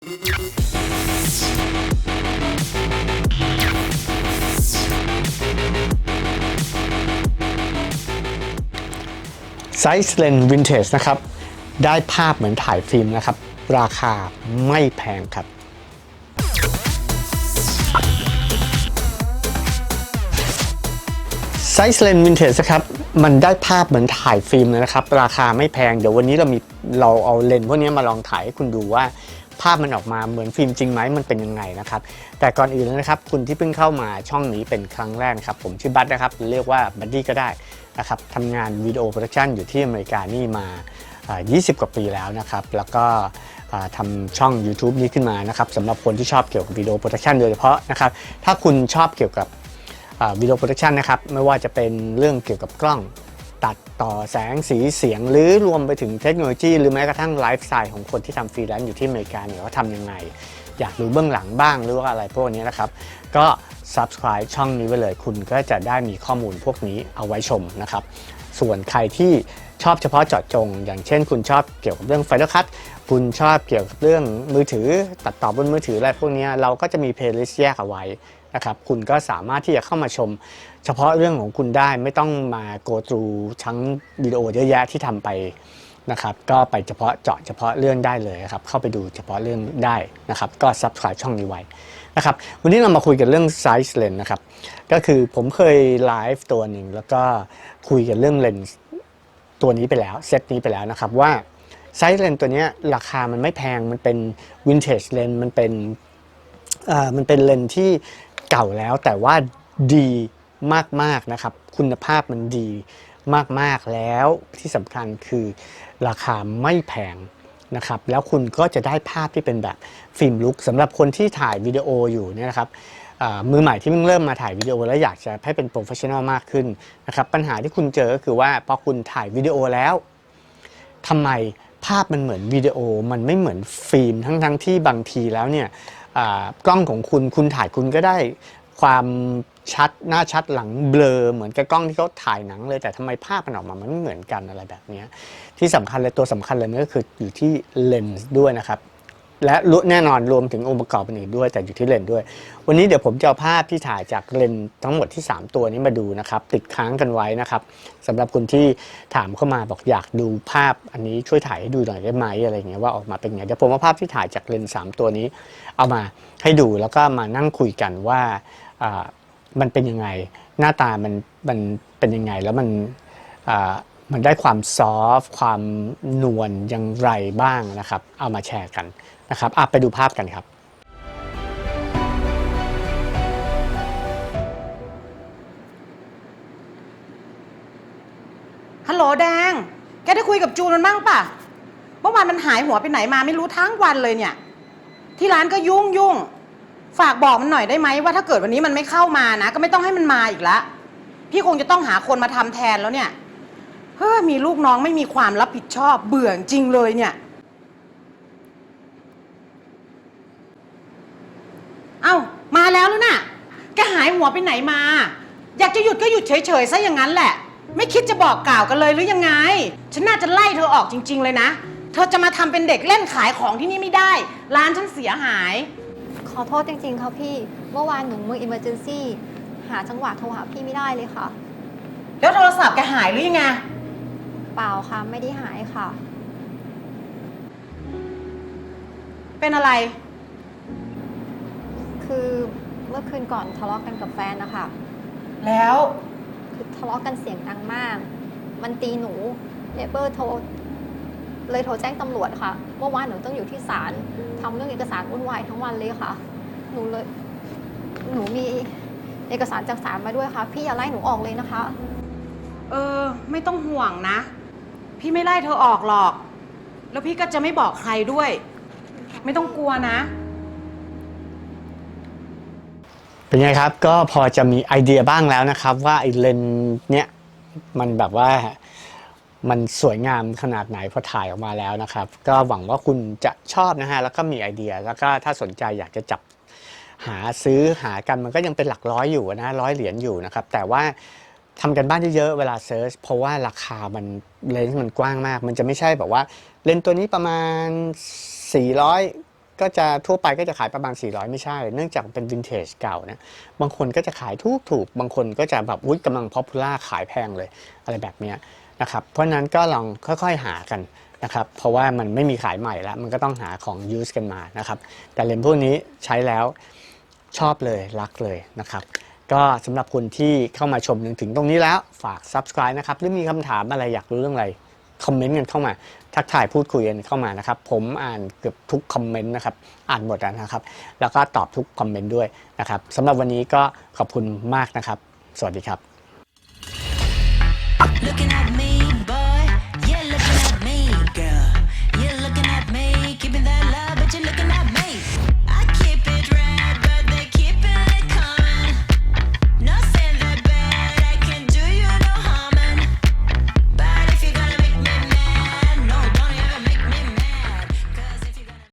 ไซส์เลนวินเทจนะครับ ได้ภาพเหมือนถ่ายฟิล์มนะครับ ราคาไม่แพงครับไซส์เลนวินเทจนะครับ มันได้ภาพเหมือนถ่ายฟิล์มเลยนะครับ ราคาไม่แพง เดี๋ยววันนี้เรามีเราเอาเลนพวกนี้มาลองถ่ายให้คุณดูว่า ภาพมันออกมาเหมือนฟิล์มจริงไหมมันเป็นยังไงนะครับแต่ก่อนอื่นนะครับคุณที่เพิ่งเข้ามาช่องนี้เป็นครั้งแรกครับผมชื่อบัตนะครับเรียกว่าบัดดี้ก็ได้นะครับทำงานวิดีโอโปรดักชันอยู่ที่อเมริกานี่มา 20 กว่าปีแล้วนะครับ แล้วก็ทำช่อง YouTube นี้ขึ้นมานะครับสำหรับคนที่ชอบเกี่ยวกับวิดีโอโปรดักชันโดยเฉพาะนะครับถ้าคุณชอบเกี่ยวกับวิดีโอโปรดักชันนะครับไม่ว่าจะเป็นเรื่องเกี่ยวกับกล้อง ตัดต่อแสงสีเสียง หรือรวมไปถึงเทคโนโลยี หรือแม้กระทั่งไลฟ์สไตล์ของคนที่ทำฟรีแลนซ์อยู่ที่อเมริกาเนี่ยว่าทำยังไง อยากดูเบื้องหลังบ้างหรือว่าอะไรพวกนี้นะครับ ก็ subscribe ช่องนี้ไว้เลยคุณก็จะได้มีข้อมูลพวกนี้เอาไว้ชมนะครับ ส่วนใครที่ชอบเฉพาะเจาะจง อย่างเช่น คุณชอบเกี่ยวกับเรื่อง Final Cut คุณชอบเกี่ยวกับเรื่องมือถือตัดต่อบนมือถืออะไรพวกนี้เราก็จะมี playlist แยกเอาไว้ นะครับคุณก็สามารถที่จะเข้ามาชม เฉพาะเรื่องของคุณได้ไม่ต้องมา go through ทั้งวิดีโอเยอะแยะที่ทำไปนะครับก็ไปเฉพาะเจาะเฉพาะเรื่องได้เลยครับเข้าไปดูเฉพาะเรื่องได้นะครับก็ subscribe ช่องนี้ไว้นะครับวันนี้เรามาคุยกันเรื่อง size lens นะครับก็คือผมเคยไลฟ์ตัวหนึ่งแล้วก็คุยกันเรื่องเลนส์ตัวนี้ไปแล้วเซตนี้ไปแล้วนะครับว่าไซส์เลนตัวเนี้ยราคามันไม่แพงมันเป็นวินเทจเลนมันเป็นเอ่อมันเป็นเลนส์ที่ เก่าแล้วแต่ว่าดีมากๆนะครับ คุณภาพมันดีมากๆแล้วที่สำคัญคือราคาไม่แพงนะครับแล้วคุณก็จะได้ภาพที่เป็นแบบฟิล์มลุกสำหรับคนที่ถ่ายวิดีโออยู่เนี่ยนะครับมือใหม่ที่เพิ่งเริ่มมาถ่ายวิดีโอแล้วอยากจะให้เป็นโปรเฟชชั่นอลมากขึ้นนะครับปัญหาที่คุณเจอก็คือว่าพอคุณถ่ายวิดีโอแล้วทำไมภาพมันเหมือนวิดีโอมันไม่เหมือนฟิล์มทั้งทั้งที่บางทีแล้วเนี่ย กล้องของคุณคุณถ่ายคุณก็ได้ความชัดหน้าชัดหลังเบลอเหมือนกับกล้องที่เขาถ่ายหนังเลยแต่ทำไมภาพมันออกมามันไม่เหมือนกันอะไรแบบนี้ที่สำคัญเลยตัวสำคัญเลยนั่นก็คืออยู่ที่เลนส์ด้วยนะครับ และแน่นอนรวมถึงองค์ประกอบอื่นด้วยแต่อยู่ที่เลนด้วย วันนี้เดี๋ยวผมจะเอาภาพที่ถ่ายจากเลนทั้งหมดที่ 3 ตัวนี้มาดูนะครับ ติดค้างกันไว้นะครับสำหรับคนที่ถามเข้ามาบอกอยากดูภาพอันนี้ช่วยถ่ายให้ดูหน่อยได้ไหมอะไรเงี้ยว่าออกมาเป็นไงเดี๋ยวผมเอาภาพที่ถ่ายจากเลนส์3ตัวนี้ เอามาให้ดูแล้วก็มานั่งคุยกันว่ามันเป็นยังไงหน้าตามันมันเป็นยังไงแล้วมันมันได้ความซอฟต์ความนวลอย่างไรบ้างนะครับ เอามาแชร์กัน นะครับไปดูภาพกันครับฮัลโหลแดง แกได้คุยกับจูนมันบ้างป่ะ เมื่อวานมันหายหัวไปไหนมาไม่รู้ทั้งวันเลยเนี่ย ที่ร้านก็ยุ่งยุ่ง ฝากบอกมันหน่อยได้ไหมว่าถ้าเกิดวันนี้มันไม่เข้ามานะ ก็ไม่ต้องให้มันมาอีกละ พี่คงจะต้องหาคนมาทำแทนแล้วเนี่ย เฮ้อมีลูกน้องไม่มีความรับผิดชอบเบื่อจริงเลยเนี่ย เอ้า มาแล้วแล้วน่ะ แก หายหัวไปไหนมา อยากจะหยุดก็หยุดเฉยๆซะอย่างนั้นแหละ ไม่คิดจะบอกกล่าวกันเลยหรือยังไง ฉันน่าจะไล่เธอออกจริง ๆ เลยนะ เธอจะมาทำเป็นเด็กเล่นขายของที่นี่ไม่ได้ ร้านฉันเสียหาย ขอโทษจริงๆค่ะพี่ เมื่อวานหนูมืออิมเมอร์เจนซี่หาจังหวะโทรหาพี่ไม่ได้เลยค่ะ แล้วโทรศัพท์แกหายหรือยังไง เปล่าค่ะไม่ได้หายค่ะ เป็นอะไร คือ เมื่อคืนก่อนทะเลาะกันกับแฟนนะคะแล้วคือทะเลาะกันเสียงดังมาก มันตีหนูเนเบอร์โทรเลยโทรแจ้งตำรวจค่ะ เมื่อวานหนูต้องอยู่ที่ศาลทำเรื่องเอกสารวุ่นวายทั้งวันเลยค่ะ หนูเลย หนูมีเอกสารจากศาลมาด้วยค่ะ พี่อย่าไล่หนูออกเลยนะคะ เออ ไม่ต้องห่วงนะ พี่ไม่ไล่เธอออกหรอก แล้วพี่ก็จะไม่บอกใครด้วย ไม่ต้องกลัวนะ เป็นไงครับ ก็พอจะมีไอเดียบ้างแล้วนะครับ ว่าไอเลนเนี้ยมันแบบว่ามันสวยงามขนาดไหนพอถ่ายออกมาแล้วนะครับ ก็หวังว่าคุณจะชอบนะฮะแล้วก็มีไอเดียแล้วก็ถ้าสนใจอยากจะจับหาซื้อหากันมันก็ยังเป็นหลักร้อยอยู่นะร้อยเหรียญอยู่นะครับ แต่ว่าทำกันบ้านเยอะๆเวลาเซิร์ชเพราะว่าราคามันเลนส์มันกว้างมาก มันจะไม่ใช่แบบว่าเลนส์ตัวนี้ประมาณ 400 ก็จะทั่วไปก็จะขายประมาณ 400 ไม่ใช่ เนื่องจากเป็นวินเทจเก่านะบางคนก็จะขายถูกถูกบางคนก็จะแบบอุ้ยกำลังพ o อ u l a r ขายแพงเลยอะไรแบบนี้นะครับเพราะนั้นก็ลองค่อยๆหากันนะครับเพราะว่ามันไม่มีขายใหม่แล้ว มันก็ต้องหาของ use กันมานะครับแต่เลนส์พวกนี้ใช้แล้วชอบเลยรักเลยนะครับก็สำหรับคุณที่เข้ามาชมถึงตรงนี้แล้วฝาก subscribe นะครับหรือมีคำถามอะไรอยากรู้เรื่องอะไร คอมเมนต์กันเข้ามาทักทายพูดคุยกันเข้ามานะครับ ผมอ่านเกือบทุกคอมเมนต์นะครับ อ่านหมดแล้วนะครับ แล้วก็ตอบทุกคอมเมนต์ด้วยนะครับสำหรับวันนี้ก็ขอบคุณมากนะครับ สวัสดีครับ